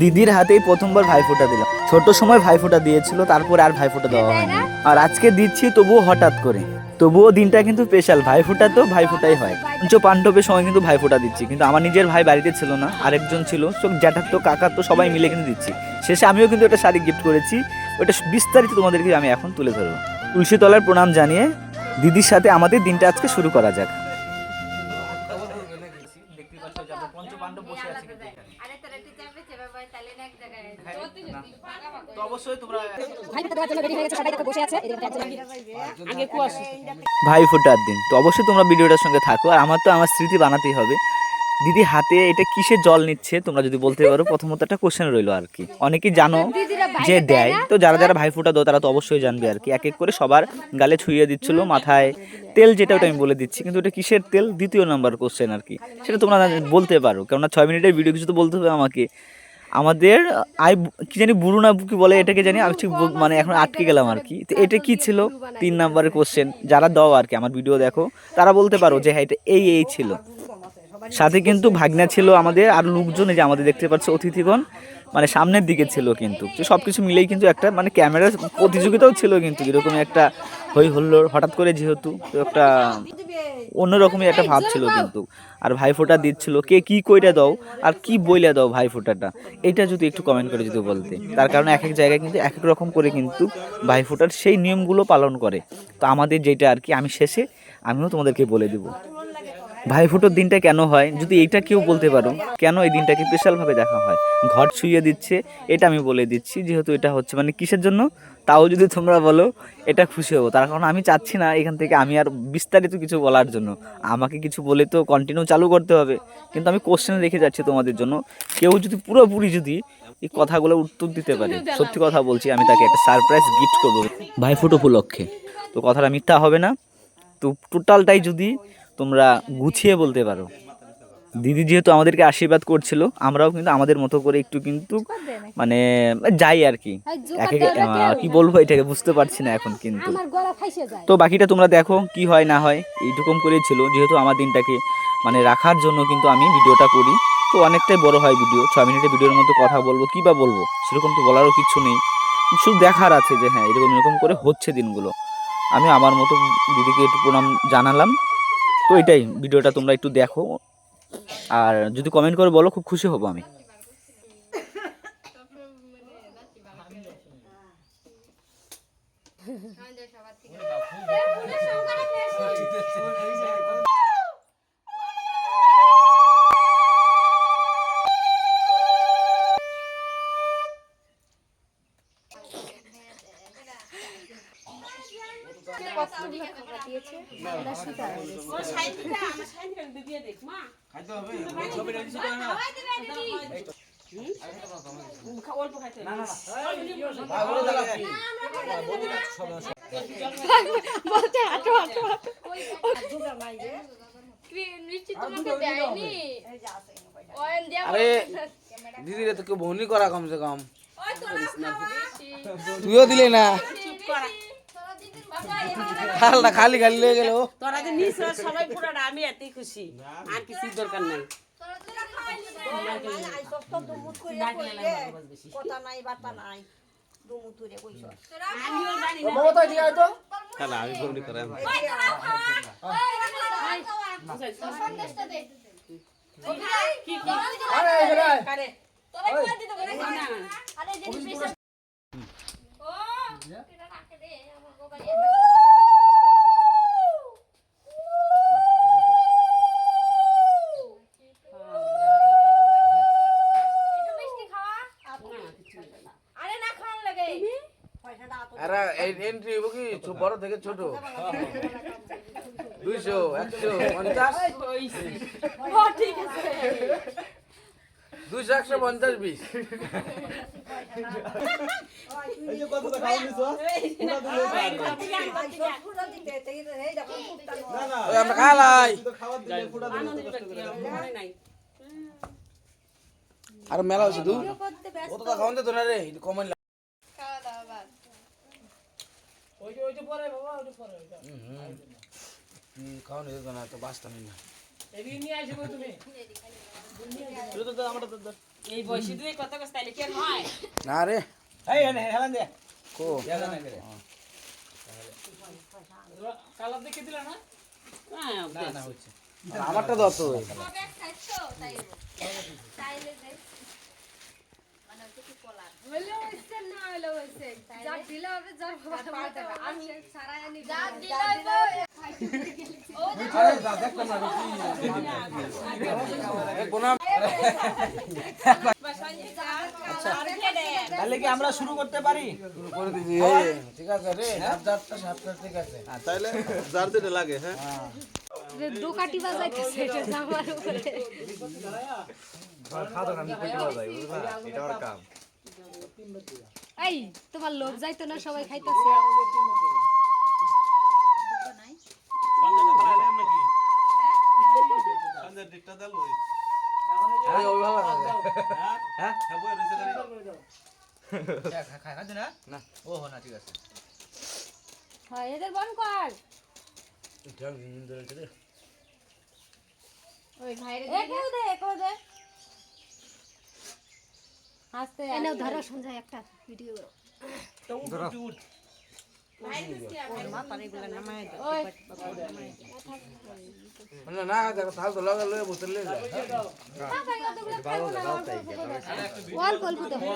দিদির হাতেই প্রথমবার ভাইফোঁটা দিলাম। ছোট সময় ভাইফোঁটা দিয়েছিল তারপরে আর ভাইফোঁটা দেওয়া হয়নি। আর আজকে দিচ্ছি তবুও হঠাৎ করে। তবুও দিনটা কিন্তু স্পেশাল ভাইফোঁটা তো ভাইফোঁটাই হয়। পঞ্চ পাণ্ডবের সময় কিন্তু ভাইফোঁটা দিচ্ছি কিন্তু আমার নিজের ভাই বাড়িতে ছিল না আরেকজন ছিল সব জ্যাঠার তো কাকার তো সবাই মিলে কিন্তু দিচ্ছি। শেষে আমিও কিন্তু একটা শাড়ি গিফট করেছি ওটা বিস্তারিত তোমাদেরকে আমি এখন তুলে ধরবো। তুলসী তলার প্রণাম জানিয়ে দিদির সাথে আমাদের দিনটা আজকে শুরু করা যাক। আরে তোরা একটু চাপে তো অবশ্যই তোমরা ভাই হয়ে ভাই ফোটার দিন। তো অবশ্যই তোমরা ভিডিওটার সঙ্গে থাকো। আর আমার তো আমার স্মৃতি বানাতেই হবে। দিদি হাতে এটা কিসের জল নিচ্ছে? তোমরা যদি বলতে পারো প্রথমত একটা কোশ্চেন রইল আর কি। অনেকেই জানো যে দেয়। তো যারা যারা ভাই ফোটা দাও তারা তো অবশ্যই জানবে আর কি। এক এক করে সবার গালে ছুঁয়ে দিচ্ছিল মাথায় তেল যেটা ওটা আমি বলে দিচ্ছি। কিন্তু ওটা কিসের তেল? দ্বিতীয় নাম্বার কোশ্চেন আর কি। সেটা তোমরা বলতে পারো। কেননা ছয় মিনিটের ভিডিও কিছু তো বলতে হবে আমাকে। আমাদের, আই কি জানি বুড়ো না কি বলে এটাকে জানি আমি ঠিক মানে এখন আটকে গেলাম আর কি। তো এটা কি ছিল? তিন নাম্বারের কোশ্চেন যারা দাও আর কি, আমার ভিডিও দেখো, তারা বলতে পারো যে হ্যাঁ এটা এই এই ছিল। সাথে কিন্তু ভাগনা ছিল আমাদের, আর লোকজন এই যে আমাদের দেখতে পাচ্ছ, অতিথিগণ মানে সামনের দিকে ছিল কিন্তু। সব কিছু মিলেই কিন্তু একটা মানে ক্যামেরার প্রতিযোগিতাও ছিল কিন্তু, এরকম একটা হই হল্লোড়, হঠাৎ করে যেহেতু একটা অন্যরকমই একটা ভাব ছিল কিন্তু। আর ভাইফোঁটা দিচ্ছিল, কে কি কইটা দাও, আর কি বইলা দাও ভাইফোঁটাটা? এটা যদি একটু কমেন্ট করে যদি বলতে। তার কারণে এক এক জায়গায় কিন্তু এক এক রকম করে কিন্তু ভাইফোঁটার সেই নিয়মগুলো পালন করে। তো আমাদের যেটা আর কি, আমি শেষে আমিও তোমাদেরকে বলে দেবো। ভাইফোঁটার দিনটা কেন হয়? যদি এইটা কেউ বলতে পারো, কেন এই দিনটাকে স্পেশালভাবে দেখা হয়? ঘর ছুঁয়ে দিচ্ছে, এটা আমি বলে দিচ্ছি, যেহেতু এটা হচ্ছে মানে কিসের জন্য? তাও যদি তোমরা বলো, এটা খুশি হব। তার কারণ আমি চাচ্ছি না এখান থেকে আমি আর বিস্তারিত কিছু বলার জন্য। আমাকে কিছু বলে তো কন্টিনিউ চালু করতে হবে। কিন্তু আমি কোশ্চেন রেখে যাচ্ছি তোমাদের জন্য। কেউ যদি পুরোপুরি যদি এই কথাগুলো উত্তর দিতে পারে, সত্যি কথা বলছি, আমি তাকে একটা সারপ্রাইজ গিফট করব। ভাইফোঁটা উপলক্ষে। তো কথাটা মিথ্যা হবে না। তো টোটালটাই যদি তোমরা গুছিয়ে বলতে পারো। দিদি যেহেতু আমাদেরকে আশীর্বাদ করছিল আমরাও কিন্তু আমাদের মতো করে একটু কিন্তু মানে যাই আর কি। কি বলব? এটাকে? বুঝতে পারছি না এখন কিন্তু। তো বাকিটা তোমরা দেখো কি হয় না হয় এইরকম করেই ছিল। যেহেতু আমার দিনটাকে মানে রাখার জন্য কিন্তু আমি ভিডিওটা করি তো অনেকটাই বড় হয় ভিডিও। ছ মিনিটের ভিডিওর মধ্যে কথা বলব কি বা বলব? সেরকম তো বলারও কিছু নেই। শুধু দেখার আছে যে হ্যাঁ এরকম এরকম করে হচ্ছে দিনগুলো। আমি আমার মতো দিদিকে একটু প্রণাম জানালাম। তো এটাই, ভিডিওটা তোমরা একটু দেখো। আর যদি কমেন্ট করে বলো, খুব খুশি হব আমি আমাদের সবার থেকে বলতে হাঁটো হাঁটো হাঁটো নিশ্চিত তোমাকে দেয়নি আরে দিদিরে তো কেউ বহনি করা কমসে কম তুইও দিলে না খালটা খালি খালি লেগে গেল তোরা যে নিস সবাই পুরাটা আমি এতই খুশি। আর কিছুর দরকার নাই। আমি বহনি করাম সন্দেশটা দে কারে তোরা কই দিতে পারে না আরে আরে এন্ট্রি হইব কি? বড় থেকে ছোট? দুইশো একশো পঞ্চাশ? দুইশো একশো পঞ্চাশ বিশ? আমরা খালাই। আর মেলা হচ্ছে দু কত খাওয়ান তো না রে? কমেন খাওয়া দাওয়া বাদ খাওয়ান যেত না তো বাঁচতাম না হয়? না রে। এই এনে হেলান দে কো হেলান দে কালার হ্যাঁ হইলে হইছে না হইলে হইছে যা দিলে হবে আমি আনি যা দিলে তাহলে কি আমরা শুরু করতে পারি? শুরু করে দিছি ঠিক আছে রে সাতটা সাতটা ঠিক আছে। তাইলে যার যেটা লাগে হ্যাঁ? দোকাটি বাজাইতেছে এটা জামার উপরে সবাই খাইতেছে সন্ধ্যের দিকটা দেল ওই এই। হ্যাঁ বই রয়েছে খাই না না ঠিক আছে হয় এদের বন কর। ওই ভাইরে দে দে। আস্তে এনে ধরো সঞ্জয় একটা ভিডিও ওই। মানে না দেখো তাহলে তো লগা লয়ে বোতল লয়ে যা অল্প অল্প দেবো